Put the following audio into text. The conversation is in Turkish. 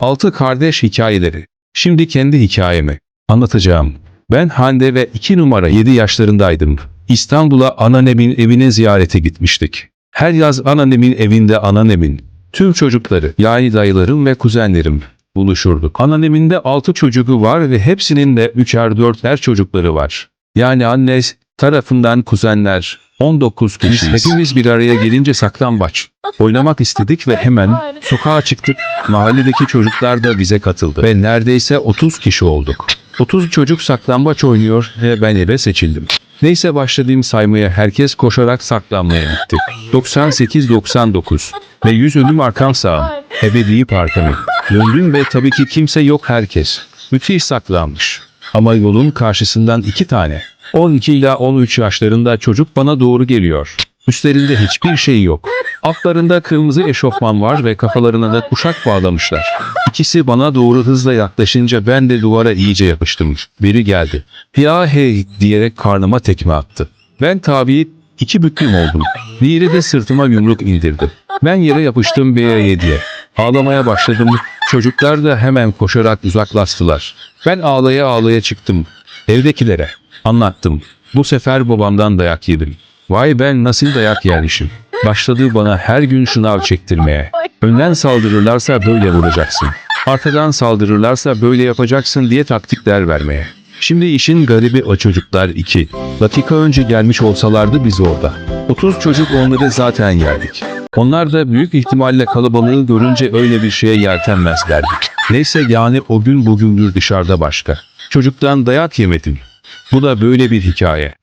Altı kardeş hikayeleri. Şimdi kendi hikayemi anlatacağım. Ben Hande ve 2 numara 7 yaşlarındaydım. İstanbul'a anneannemin evine ziyarete gitmiştik. Her yaz anneannemin evinde anneannemin, tüm çocukları yani dayılarım ve kuzenlerim buluşurduk. Anneannemin de 6 çocuğu var ve hepsinin de 3'er 4'er çocukları var. Yani anne tarafından kuzenler 19 kişiyiz. Hepimiz bir araya gelince saklambaç oynamak istedik ve hemen sokağa çıktık. Mahalledeki çocuklar da bize katıldı ve neredeyse 30 kişi olduk. 30 çocuk saklambaç oynuyor ve ben eve seçildim. Neyse başladığım saymaya herkes koşarak saklanmaya gitti. 98-99 ve 100 ölüm arkam sağım. Ebedi parkamı. Döndüm ve tabii ki kimse yok herkes. Müthiş saklanmış. Ama yolun karşısından iki tane. 12 ila 13 yaşlarında çocuk bana doğru geliyor. Üstlerinde hiçbir şey yok. Altlarında kırmızı eşofman var ve kafalarına da kuşak bağlamışlar. İkisi bana doğru hızla yaklaşınca ben de duvara iyice yapıştım. Biri geldi. Ya hey diyerek karnıma tekme attı. Ben tabii iki büklüm oldum. Diğeri de sırtıma yumruk indirdi. Ben yere yapıştım B'ye diye. Ağlamaya başladım. Çocuklar da hemen koşarak uzaklaştılar. Ben ağlaya ağlaya çıktım. Evdekilere anlattım. Bu sefer babamdan dayak yedim. Vay ben nasıl dayak yermişim. Başladı bana her gün şınav çektirmeye. Önden saldırırlarsa böyle vuracaksın. Arkadan saldırırlarsa böyle yapacaksın diye taktikler vermeye. Şimdi işin garibi o çocuklar iki. Dakika önce gelmiş olsalardı biz orada. 30 çocuk onları zaten yerdik. Onlar da büyük ihtimalle kalabalığı görünce öyle bir şeye yeltenmezlerdi. Neyse yani o gün bugündür dışarıda başka. Çocuktan dayak yemedim. Bu da böyle bir hikaye.